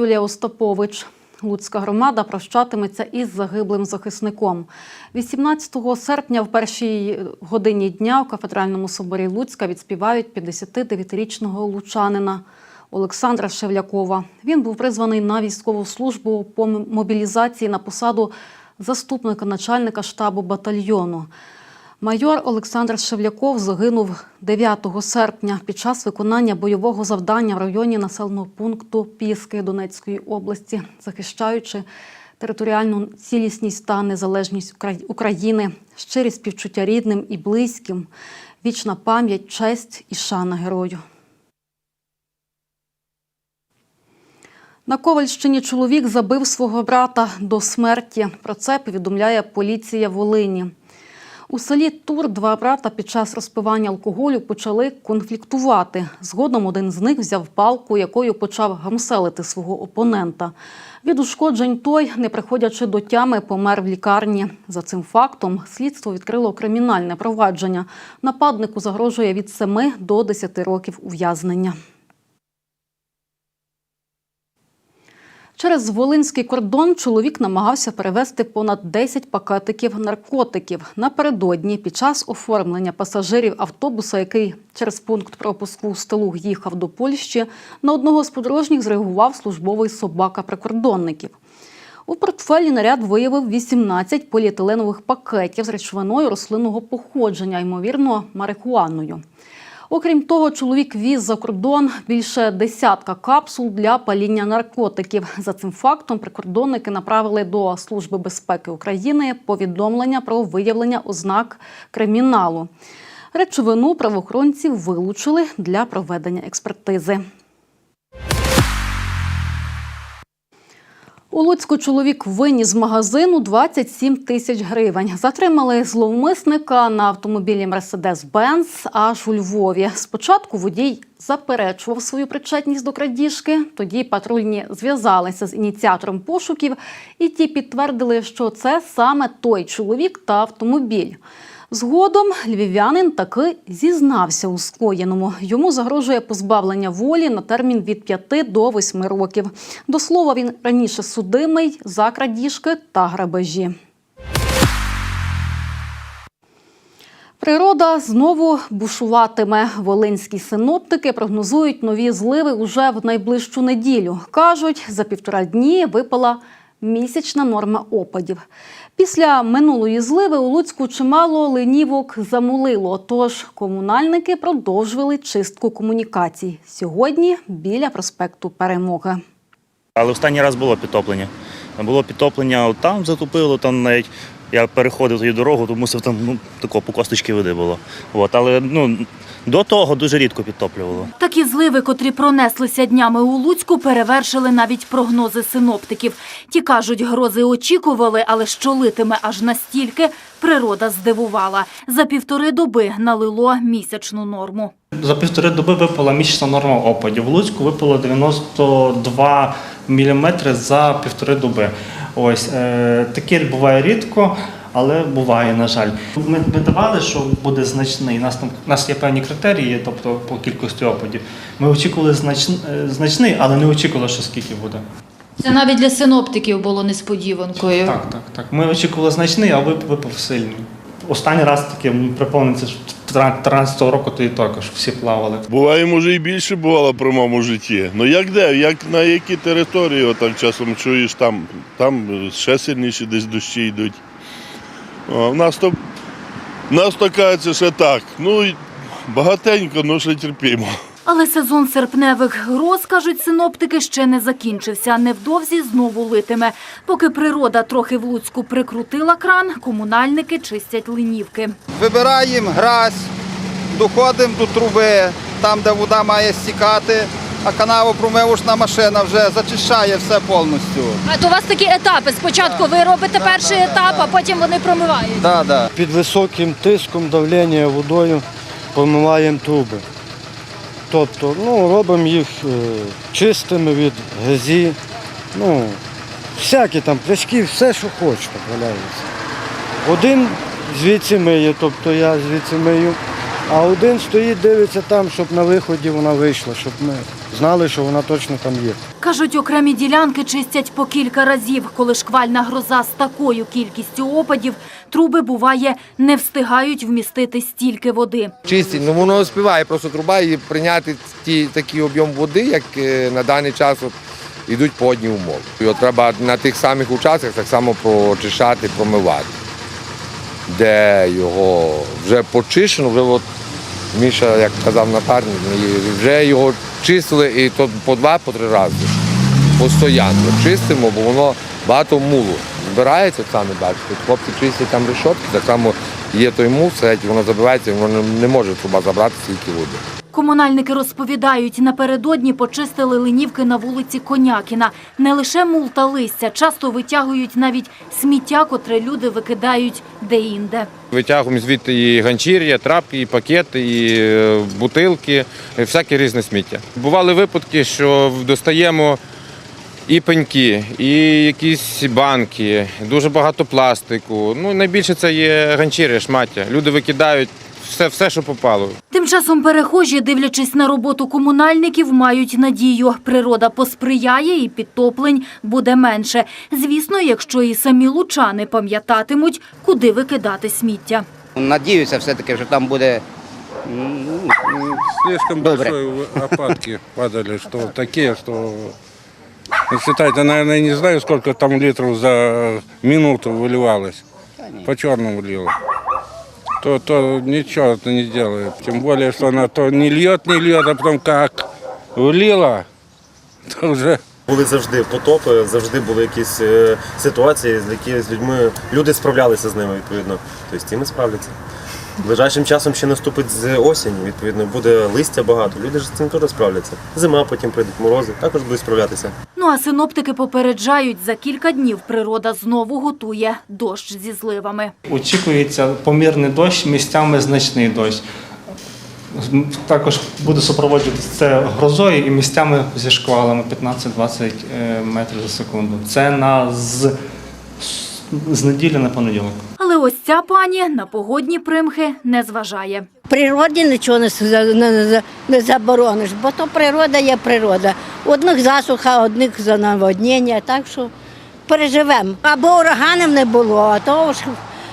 Юлія Остапович. Луцька громада прощатиметься із загиблим захисником. 18 серпня в першій годині дня у кафедральному соборі Луцька відспівають 59-річного лучанина Олександра Шевлякова. Він був призваний на військову службу по мобілізації на посаду заступника начальника штабу батальйону. Майор Олександр Шевляков загинув 9 серпня під час виконання бойового завдання в районі населеного пункту Піски Донецької області, захищаючи територіальну цілісність та незалежність України, щирі співчуття рідним і близьким, вічна пам'ять, честь і шана герою. На Ковальщині чоловік забив свого брата до смерті. Про це повідомляє поліція Волині. У селі Тур два брата під час розпивання алкоголю почали конфліктувати. Згодом один з них взяв палку, якою почав гамселити свого опонента. Від ушкоджень той, не приходячи до тями, помер в лікарні. За цим фактом слідство відкрило кримінальне провадження. Нападнику загрожує від 7 до 10 років ув'язнення. Через Волинський кордон чоловік намагався перевезти понад 10 пакетиків наркотиків. Напередодні під час оформлення пасажирів автобуса, який через пункт пропуску Стелуг їхав до Польщі, на одного з подорожніх зреагував службовий собака прикордонників. У портфелі наряд виявив 18 поліетиленових пакетів з речовиною рослинного походження, ймовірно, марихуаною. Окрім того, чоловік віз за кордон більше десятка капсул для паління наркотиків. За цим фактом прикордонники направили до Служби безпеки України повідомлення про виявлення ознак криміналу. Речовину правоохоронці вилучили для проведення експертизи. У Луцьку чоловік виніс з магазину 27 тисяч гривень. Затримали зловмисника на автомобілі Mercedes-Benz аж у Львові. Спочатку водій заперечував свою причетність до крадіжки. Тоді патрульні зв'язалися з ініціатором пошуків, і ті підтвердили, що це саме той чоловік та автомобіль. Згодом львів'янин таки зізнався у скоєному. Йому загрожує позбавлення волі на термін від 5 до 8 років. До слова, він раніше судимий за крадіжки та грабежі. Природа знову бушуватиме. Волинські синоптики прогнозують нові зливи уже в найближчу неділю. Кажуть, за півтора дні випала місячна норма опадів. Після минулої зливи у Луцьку чимало ленівок замулило, тож комунальники продовжували чистку комунікацій. Сьогодні біля проспекту Перемоги. Але останній раз було підтоплення. Було підтоплення там затопило, там навіть я переходив тою дорогу, то мусив там ну, тако по косточки води було. От, але ну, до того дуже рідко підтоплювало. Такі зливи, котрі пронеслися днями у Луцьку, перевершили навіть прогнози синоптиків. Ті кажуть, грози очікували, але що литиме аж настільки, природа здивувала. За півтори доби налило місячну норму. За півтори доби випала місячна норма опадів. В Луцьку випало 92 мм за півтори доби. Ось е, таке буває рідко, але буває, на жаль. Ми, ми давали, що буде значний. У нас там у нас є певні критерії, тобто по кількості опадів. Ми очікували знач, е, значний, але не очікували, що скільки буде. Це навіть для синоптиків було несподіванкою. Так, так, так. Ми очікували значний, а вип- випав сильний. Останній раз таке припомниться 13 року, то і також всі плавали. Буває, може, і більше бувало при моєму житті. Ну як де, як на які території, отак часом чуєш, там, там ще сильніші десь дощі йдуть. В нас то, нас то кажеться, ще так. Ну, багатенько, ну ще терпімо. Але сезон серпневих гроз, кажуть синоптики, ще не закінчився. Невдовзі знову литиме. Поки природа трохи в Луцьку прикрутила кран, комунальники чистять линівки. Вибираємо гразь, доходимо до труби, там, де вода має стікати, а канавопромивочна машина вже зачищає все повністю. А то у вас такі етапи. Спочатку ви робите перший етап, а потім вони промивають. Да, да. Під високим тиском давлення водою помиваємо труби. Тобто ну, робимо їх е, чистими від грязі, ну, всякі там пляшки, все, що хочете, валяється. Один звідси миє, тобто я звідси мию, а один стоїть, дивиться там, щоб на виході вона вийшла, щоб ми знали, що вона точно там є. Кажуть, окремі ділянки чистять по кілька разів. Коли шквальна гроза з такою кількістю опадів, труби, буває, не встигають вмістити стільки води. чисті, ну воно співає просто труба і прийняти ті, такий об'єм води, як е, на даний час от, йдуть погодні умови. Його треба на тих самих участках так само прочищати, промивати. Де його вже почищено, вже от Міша, як казав напарник, вже його чистили і то по два, по три рази. Постоянно чистимо, бо воно багато мулу. Збирається, саме бачите, хлопці чистять там решотки, так само є той мул, сидять, воно забивається, воно не- може труба забрати скільки води. Комунальники розповідають, напередодні почистили линівки на вулиці Конякіна. Не лише мул та листя, часто витягують навіть сміття, котре люди викидають де-інде. Витягуємо звідти і ганчір'я, трапки, і пакети, і е, бутилки, і всяке різне сміття. Бували випадки, що достаємо і пеньки, і якісь банки, дуже багато пластику. Ну, найбільше це є ганчір'я, шмаття. Люди викидають все, все, що попало. Тим часом перехожі, дивлячись на роботу комунальників, мають надію. Природа посприяє і підтоплень буде менше. Звісно, якщо і самі лучани пам'ятатимуть, куди викидати сміття. Надіюся, все-таки, що там буде м, Слишком Добре. большой опадки падали, что такие, что ну, считайте, наверное, не знаю, сколько там литров за минуту выливалось. По черному лило. То, то ничего это не делает. Тем более, что она то не льет, не льет, а потом как влила, то уже Були завжди потопи, завжди були якісь е, ситуації, з які з людьми люди справлялися з ними відповідно. Тобто і ми справляться. Ближайшим часом ще наступить з осені, відповідно, буде листя багато. Люди ж з цим теж справляться. Зима, потім прийдуть морози, також будуть справлятися. Ну а синоптики попереджають, за кілька днів природа знову готує дощ зі зливами. Очікується помірний дощ, місцями значний дощ. Також буде супроводжуватися це грозою і місцями зі шквалами 15-20 е, метрів за секунду. Це на з, з неділі на понеділок. Але ось ця пані на погодні примхи не зважає. природі нічого не, за- не, не, не заборониш, бо то природа є природа. Одних засуха, одних за наводнення, так що переживемо. Або ураганів не було, а то ж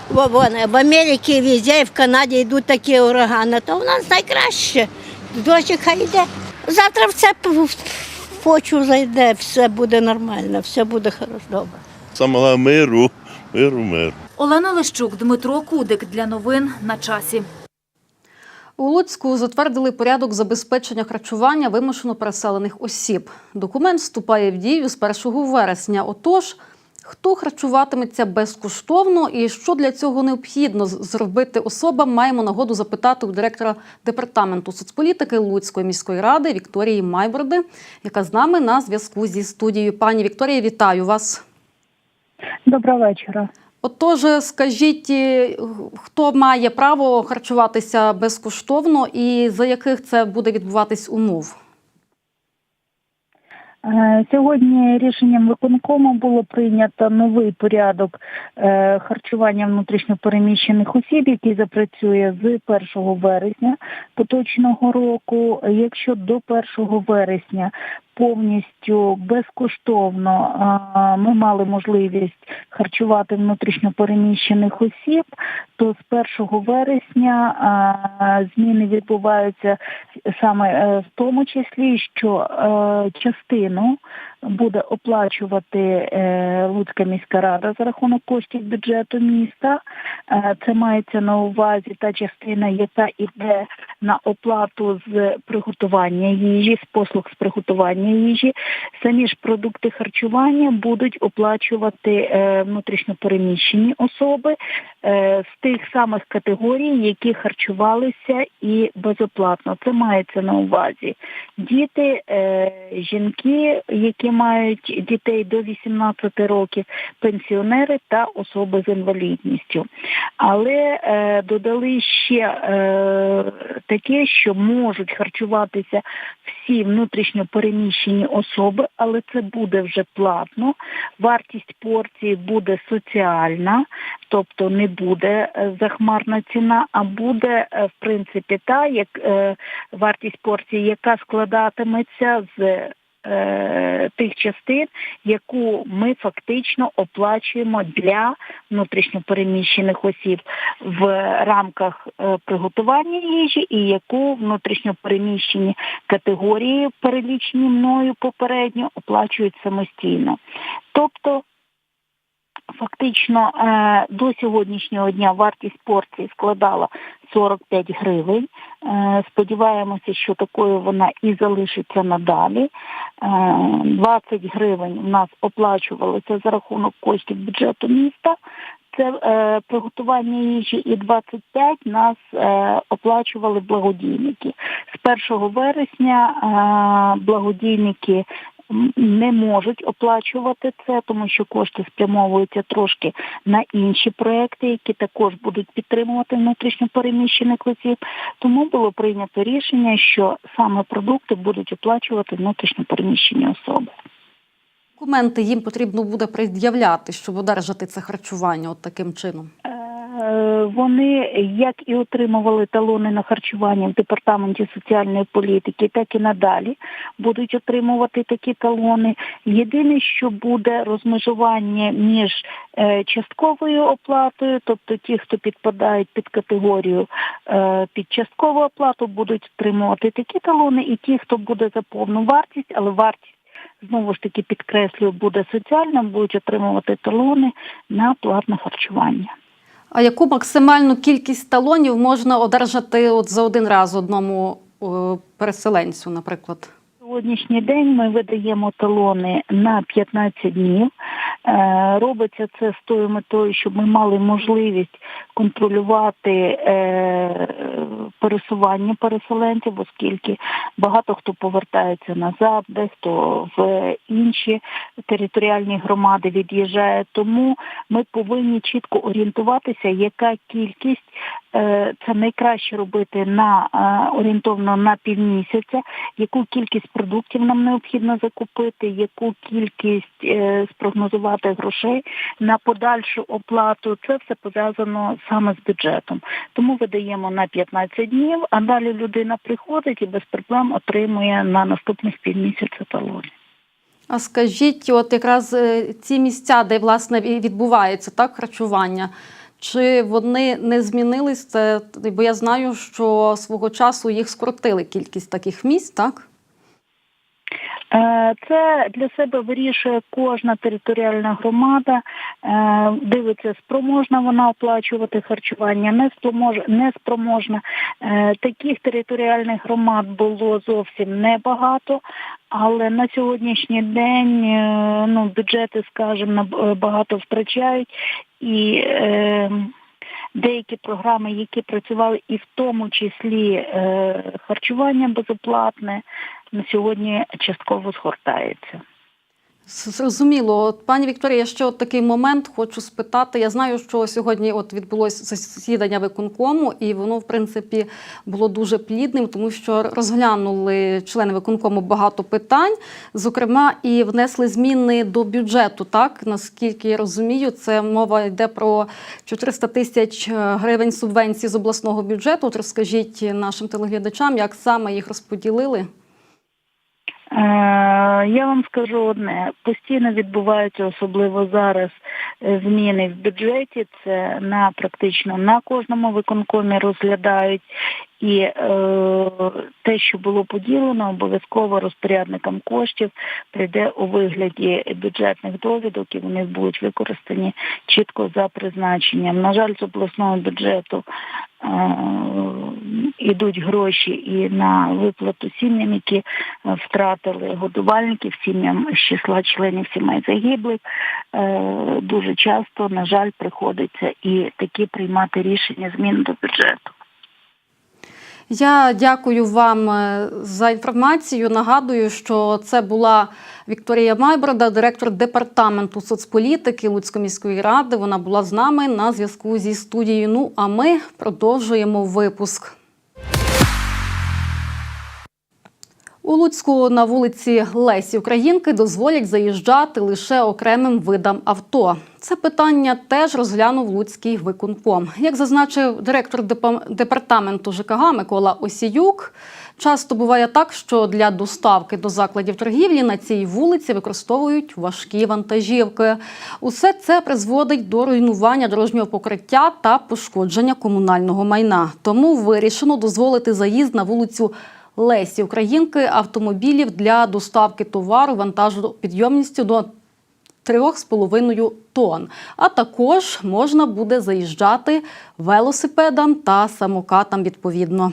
в, Америці, везде, і в Канаді йдуть такі урагани, то в нас найкраще. Дощик хай йде. Завтра все п- в почву зайде, все буде нормально, все буде хорошо, добре. Саме миру, миру, миру. Олена Лещук, Дмитро Кудик для новин на часі. У Луцьку затвердили порядок забезпечення харчування вимушено переселених осіб. Документ вступає в дію з 1 вересня. Отож, хто харчуватиметься безкоштовно і що для цього необхідно зробити особам, маємо нагоду запитати у директора департаменту соцполітики Луцької міської ради Вікторії Майборди, яка з нами на зв'язку зі студією. Пані Вікторія, вітаю вас. Доброго вечора. Отож, скажіть, е, хто має право харчуватися безкоштовно і за яких це буде відбуватись умов? Е, Сьогодні рішенням виконкому було прийнято новий порядок е, харчування внутрішньопереміщених осіб, який запрацює з 1 вересня поточного року. Якщо до 1 вересня повністю безкоштовно е, ми мали можливість харчувати внутрішньопереміщених осіб, то з 1 вересня зміни відбуваються саме в тому числі, що е, não буде оплачувати е, Луцька міська рада за рахунок коштів бюджету міста. Е, Це мається на увазі та частина, яка йде на оплату з приготування їжі, з послуг з приготування їжі. Самі ж продукти харчування будуть оплачувати е, внутрішньопереміщені особи з тих самих категорій, які харчувалися і безоплатно. Це мається на увазі діти, жінки, яким мають дітей до 18 років, пенсіонери та особи з інвалідністю. Але е, додали ще е, таке, що можуть харчуватися всі внутрішньо переміщені особи, але це буде вже платно. Вартість порції буде соціальна, тобто не буде е, захмарна ціна, а буде е, в принципі та як е, вартість порції, яка складатиметься з е, тих частин, яку ми фактично оплачуємо для внутрішньопереміщених осіб в рамках е, приготування їжі, і яку внутрішньопереміщені категорії, перелічені мною попередньо, оплачують самостійно. Тобто Фактично е, до сьогоднішнього дня вартість порції складала 45 гривень. Е, Сподіваємося, що такою вона і залишиться надалі. Е, 20 гривень у нас оплачувалося за рахунок коштів бюджету міста. Це е, приготування їжі і 25 нас е, оплачували благодійники. З 1 вересня е, благодійники не можуть оплачувати це, тому що кошти спрямовуються трошки на інші проекти, які також будуть підтримувати внутрішньопереміщених осіб. Тому було прийнято рішення, що саме продукти будуть оплачувати внутрішньопереміщені особи. Документи їм потрібно буде пред'являти, щоб одержати це харчування от таким чином. Е, Вони як і отримували талони на харчування в департаменті соціальної політики, так і надалі будуть отримувати такі талони. Єдине, що буде розмежування між е, частковою оплатою, тобто ті, хто підпадають під категорію е, під часткову оплату, будуть отримувати такі талони, і ті, хто буде за повну вартість, але вартість. Знову ж таки підкреслюю, буде соціальна, будуть отримувати талони на платне харчування. А яку максимальну кількість талонів можна одержати от за один раз одному переселенцю, наприклад? Сьогоднішній день ми видаємо талони на 15 днів. Е, Робиться це з тою метою, щоб ми мали можливість контролювати е, пересування переселенців, оскільки багато хто повертається назад, дехто в інші територіальні громади від'їжджає. Тому ми повинні чітко орієнтуватися, яка кількість е, це найкраще робити на орієнтовно на півмісяця, яку кількість продуктів нам необхідно закупити, яку кількість е, спрогнозувати грошей на подальшу оплату. Це все пов'язано саме з бюджетом. Тому видаємо на 15 днів, а далі людина приходить і без проблем отримує на наступних півмісяця талони. А скажіть, от якраз е, ці місця, де власне відбувається так харчування, чи вони не змінились? Це, бо я знаю, що свого часу їх скоротили кількість таких місць, так? Е, Це для себе вирішує кожна територіальна громада, Е, дивиться, спроможна вона оплачувати харчування, не спромож... не спроможна. Е, Таких територіальних громад було зовсім небагато, але на сьогоднішній день ну, бюджети, скажімо, багато втрачають і деякі програми, які працювали і в тому числі е, харчування безоплатне, на сьогодні частково згортається. Зрозуміло, От, пані Вікторія, ще от такий момент хочу спитати. Я знаю, що сьогодні от відбулося засідання виконкому, і воно, в принципі, було дуже плідним, тому що розглянули члени виконкому багато питань, зокрема, і внесли зміни до бюджету. Так, наскільки я розумію, це мова йде про 400 тисяч гривень субвенцій з обласного бюджету. От розкажіть нашим телеглядачам, як саме їх розподілили. Е, Я вам скажу одне: постійно відбуваються, особливо зараз, е, зміни в бюджеті. Це на практично на кожному виконкомі розглядають. І е, те, що було поділено, обов'язково розпорядникам коштів прийде у вигляді бюджетних довідок, і вони будуть використані чітко за призначенням. На жаль, з обласного бюджету е, ідуть гроші і на виплату сім'ям, які е, втратили годувальників, сім'ям з числа членів сімей загиблих. Е, Дуже часто, на жаль, приходиться і такі приймати рішення змін до бюджету. Я дякую вам е, за інформацію. Нагадую, що це була Вікторія Майборода, директор департаменту соцполітики Луцької міської ради. Вона була з нами на зв'язку зі студією. Ну а ми продовжуємо випуск. У Луцьку на вулиці Лесі Українки дозволять заїжджати лише окремим видам авто. Це питання теж розглянув Луцький виконком. Як зазначив директор депа- департаменту ЖКГ Микола Осіюк, часто буває так, що для доставки до закладів торгівлі на цій вулиці використовують важкі вантажівки. Усе це призводить до руйнування дорожнього покриття та пошкодження комунального майна. Тому вирішено дозволити заїзд на вулицю Лесі Українки автомобілів для доставки товару вантажу підйомністю до 3,5 тонн. А також можна буде заїжджати велосипедам та самокатам відповідно.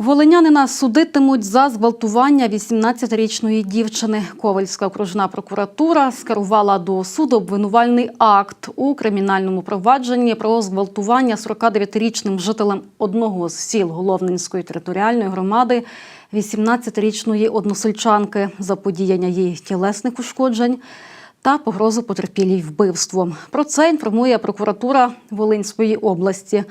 Волинянина судитимуть за зґвалтування 18-річної дівчини. Ковальська окружна прокуратура скерувала до суду обвинувальний акт у кримінальному провадженні про зґвалтування 49-річним жителем одного з сіл Головненської територіальної громади 18-річної односельчанки, заподіяння їй тілесних ушкоджень та погрозу потерпілій вбивством. Про це інформує прокуратура Волинської області.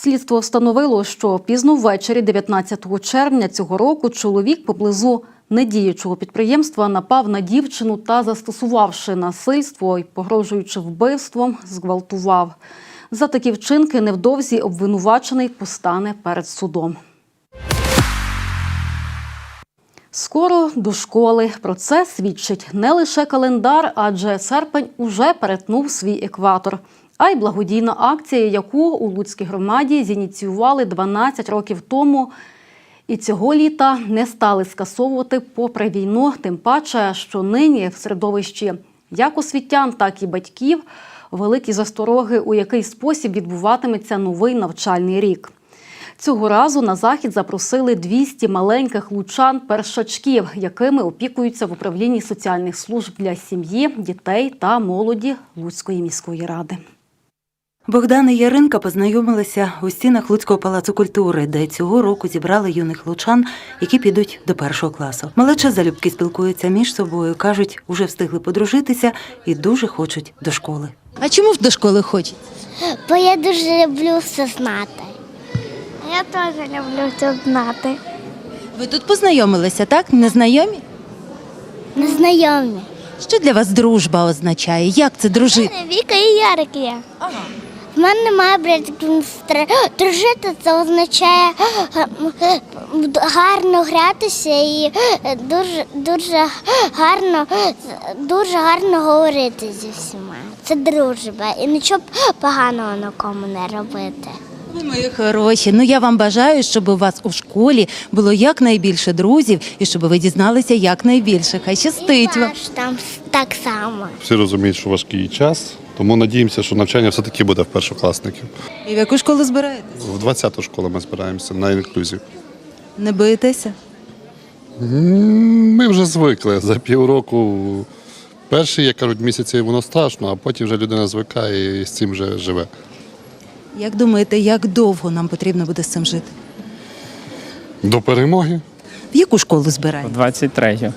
Слідство встановило, що пізно ввечері, 19 червня цього року, чоловік поблизу недіючого підприємства напав на дівчину та, застосувавши насильство і погрожуючи вбивством, зґвалтував. За такі вчинки невдовзі обвинувачений постане перед судом. Скоро до школи. Про це свідчить не лише календар, адже серпень уже перетнув свій екватор. А й благодійна акція, яку у Луцькій громаді зініціювали 12 років тому. І цього літа не стали скасовувати попри війну, тим паче, що нині в середовищі як освітян, так і батьків великі застороги, у який спосіб відбуватиметься новий навчальний рік. Цього разу на захід запросили 200 маленьких лучан першачків, якими опікуються в управлінні соціальних служб для сім'ї, дітей та молоді Луцької міської ради. Богдан і Яринка познайомилися у стінах Луцького палацу культури, де цього року зібрали юних лучан, які підуть до першого класу. Малеча залюбки спілкуються між собою, кажуть, уже встигли подружитися і дуже хочуть до школи. А чому до школи хочуть? Бо я дуже люблю все знати. Я теж люблю все знати. Ви тут познайомилися, так? Незнайомі? Незнайомі. Що для вас дружба означає? Як це дружити? Віка і Ярик є. В мене немає братів сестри. Дружити це означає гарно гратися і е, дуже, дуже гарно, дуже гарно говорити зі всіма. Це дружба. І нічого поганого нікому не робити. Ви мої хороші. Ну я вам бажаю, щоб у вас у школі було якнайбільше друзів і щоб ви дізналися якнайбільше. Хай щастить вам. Ваш там так само. Всі розуміють, що важкий час, тому надіємося, що навчання все-таки буде в першокласників. І в яку школу збираєтесь? В 20-ту школу ми збираємося на інклюзію. Не боїтеся? М, Ми вже звикли за півроку. Перші, як кажуть, місяці воно страшно, а потім вже людина звикає і з цим вже живе. Як думаєте, як довго нам потрібно буде з цим жити? До перемоги. В яку школу збираєте? 23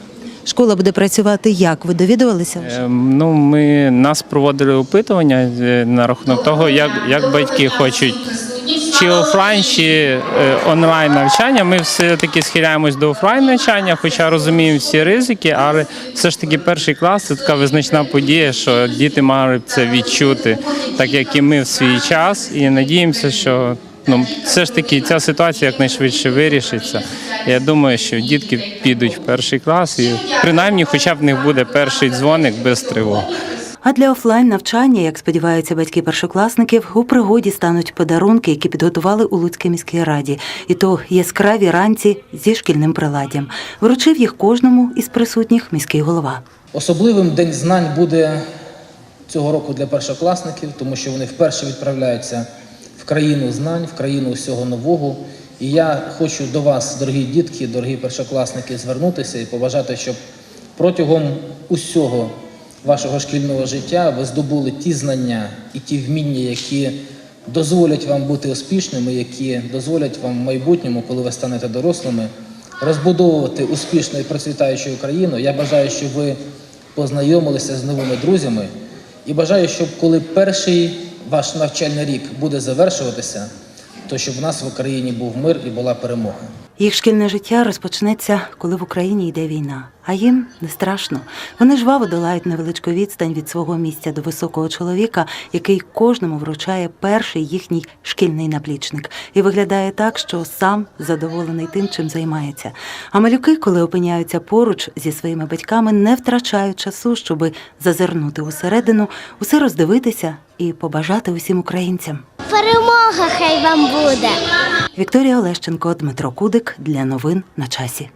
Школа буде працювати як? Ви довідувалися? вже? Е, Ну, ми нас проводили опитування е, на рахунок того, як, як батьки хочуть чи офлайн, чи е, онлайн навчання. Ми все таки схиляємось до офлайн навчання, хоча розуміємо всі ризики, але все ж таки перший клас це така визначна подія, що діти мали б це відчути, так як і ми в свій час, і надіємося, що. Ну, все ж таки ця ситуація якнайшвидше вирішиться. Я думаю, що дітки підуть в перший клас, і принаймні, хоча б в них буде перший дзвоник без тривог. А для офлайн навчання, як сподіваються батьки першокласників, у пригоді стануть подарунки, які підготували у Луцькій міській раді, і то яскраві ранці зі шкільним приладдям. Вручив їх кожному із присутніх міський голова. Особливим День знань буде цього року для першокласників, тому що вони вперше відправляються в країну знань, в країну усього нового. І я хочу до вас, дорогі дітки, дорогі першокласники, звернутися і побажати, щоб протягом усього вашого шкільного життя ви здобули ті знання і ті вміння, які дозволять вам бути успішними, які дозволять вам в майбутньому, коли ви станете дорослими, розбудовувати успішну і процвітаючу Україну. Я бажаю, щоб ви познайомилися з новими друзями і бажаю, щоб коли перший ваш навчальний рік буде завершуватися, то щоб в нас в Україні був мир і була перемога. Їх шкільне життя розпочнеться, коли в Україні йде війна. А їм не страшно. Вони жваво долають невеличку відстань від свого місця до високого чоловіка, який кожному вручає перший їхній шкільний наплічник. І виглядає так, що сам задоволений тим, чим займається. А малюки, коли опиняються поруч зі своїми батьками, не втрачають часу, щоби зазирнути усередину, усе роздивитися і побажати усім українцям. Перемога хай вам буде. Вікторія Олещенко, Дмитро Кудик для новин на часі.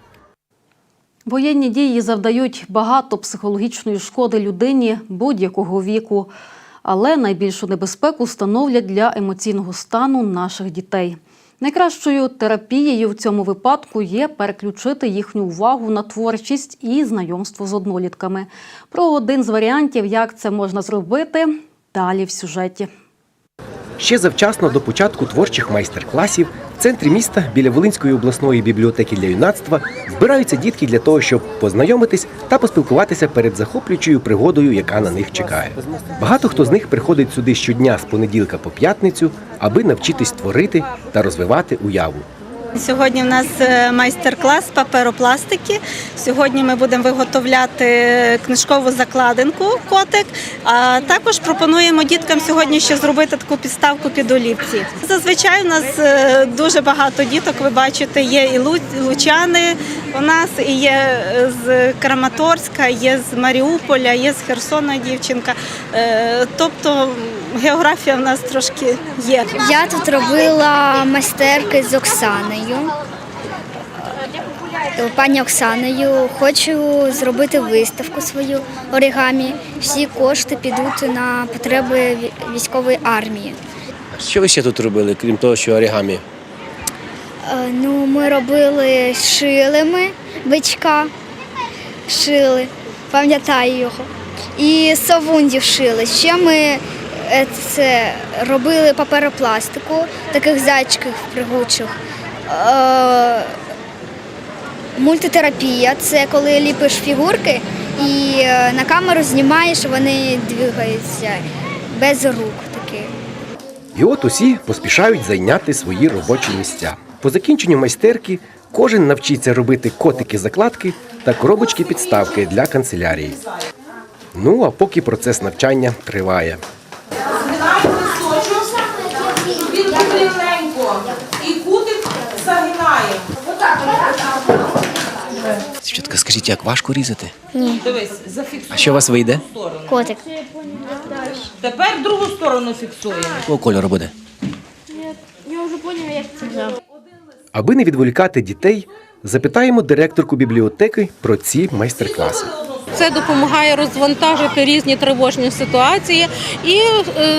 Воєнні дії завдають багато психологічної шкоди людині будь-якого віку, але найбільшу небезпеку становлять для емоційного стану наших дітей. Найкращою терапією в цьому випадку є переключити їхню увагу на творчість і знайомство з однолітками. Про один з варіантів, як це можна зробити, далі в сюжеті. Ще завчасно до початку творчих майстер-класів в центрі міста біля Волинської обласної бібліотеки для юнацтва збираються дітки для того, щоб познайомитись та поспілкуватися перед захоплюючою пригодою, яка на них чекає. Багато хто з них приходить сюди щодня з понеділка по п'ятницю, аби навчитись творити та розвивати уяву. Сьогодні в нас е, майстер-клас паперопластики. Сьогодні ми будемо виготовляти книжкову закладинку котик. А також пропонуємо діткам сьогодні ще зробити таку підставку під олівці. Зазвичай у нас е, дуже багато діток. Ви бачите, є і лу- лучани у нас, і є е, з Краматорська, є з Маріуполя, є з Херсона дівчинка. Тобто географія в нас трошки є. Я тут робила майстерки з Оксаною. Е, Пані Оксаною хочу зробити виставку свою оригамі. Всі кошти підуть на потреби військової армії. Що ви ще тут робили, крім того, що оригамі? Е, Ну, ми робили шили ми бичка, шили, пам'ятаю його. І совундів шили. Ще ми це робили паперопластику, таких зайчиків пригучих. Е, Мультитерапія це коли ліпиш фігурки і е, на камеру знімаєш, вони двигаються без рук такі. І от усі поспішають зайняти свої робочі місця. По закінченню майстерки кожен навчиться робити котики-закладки та коробочки підставки для канцелярії. Ну а поки процес навчання триває. Скажіть, як важко різати? Ні. Дивись. А що у вас вийде? Котик. Тепер другу сторону фіксуємо. Якого кольору буде? Я вже поняв, як це. Аби не відволікати дітей, запитаємо директорку бібліотеки про ці майстер-класи. Це допомагає розвантажити різні тривожні ситуації і е,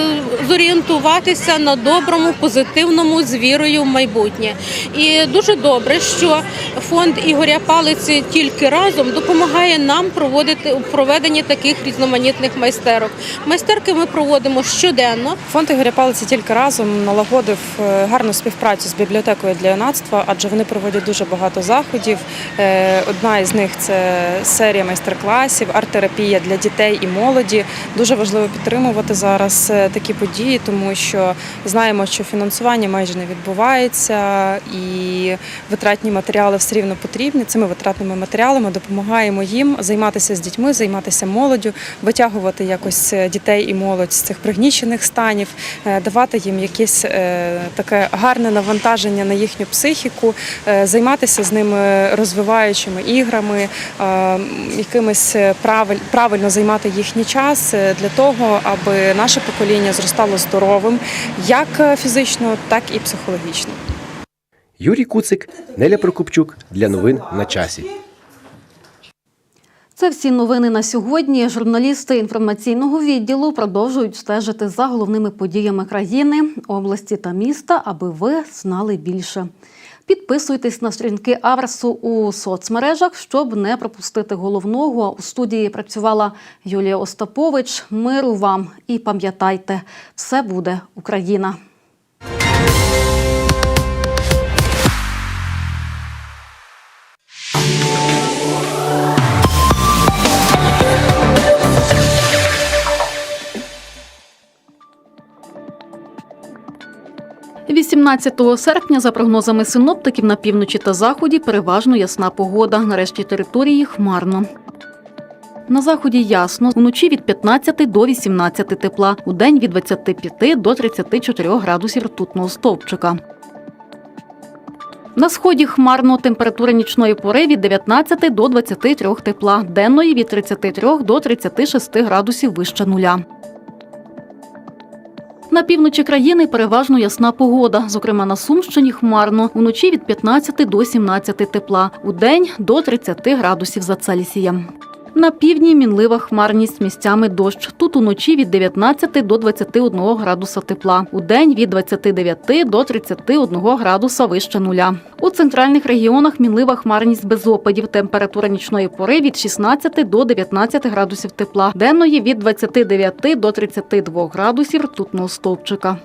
зорієнтуватися на доброму, позитивному з вірою в майбутнє. І дуже добре, що фонд Ігоря Палиці тільки разом допомагає нам проводити у проведенні таких різноманітних майстерок. Майстерки ми проводимо щоденно. Фонд Ігоря Палиці тільки разом налагодив е, гарну співпрацю з бібліотекою для юнацтва, адже вони проводять дуже багато заходів. Е, Одна із них це серія майстер-класів, арт-терапія для дітей і молоді. Дуже важливо підтримувати зараз е, такі події, тому що знаємо, що фінансування майже не відбувається, і витратні матеріали все рівно потрібні. Цими витратними матеріалами допомагаємо їм займатися з дітьми, займатися молоддю, витягувати якось е, дітей і молодь з цих пригнічених станів, е, давати їм якесь таке гарне навантаження на їхню психіку, займатися з ними розвиваючими іграми, якимись е, правильно займати їхній час е, для того, аби наше покоління зростало здоровим, як е, фізично, так і психологічно. Юрій Куцик, Неля Прокопчук для новин на часі. Це всі новини на сьогодні. Журналісти інформаційного відділу продовжують стежити за головними подіями країни, області та міста, аби ви знали більше. Підписуйтесь на сторінки Аверсу у соцмережах, щоб не пропустити головного. У студії працювала Юлія Остапович. Миру вам і пам'ятайте, все буде Україна. – 18 серпня, за прогнозами синоптиків, на півночі та заході переважно ясна погода. На решті території хмарно. На заході ясно, вночі від 15 до 18 тепла, у день від 25 до 34 градусів ртутного стовпчика. На сході хмарно температура нічної пори від 19 до 23 тепла, денної від 33 до 36 градусів вище нуля. На півночі країни переважно ясна погода. Зокрема, на Сумщині хмарно. Уночі від 15 до 17 тепла, у день до 30 градусів за Цельсієм. На півдні мінлива хмарність місцями дощ. Тут уночі від 19 до 21 градуса тепла. У день від 29 до 31 градуса вище нуля. У центральних регіонах мінлива хмарність без опадів. Температура нічної пори від 16 до 19 градусів тепла. Денної від 29 до 32 градусів ртутного стовпчика.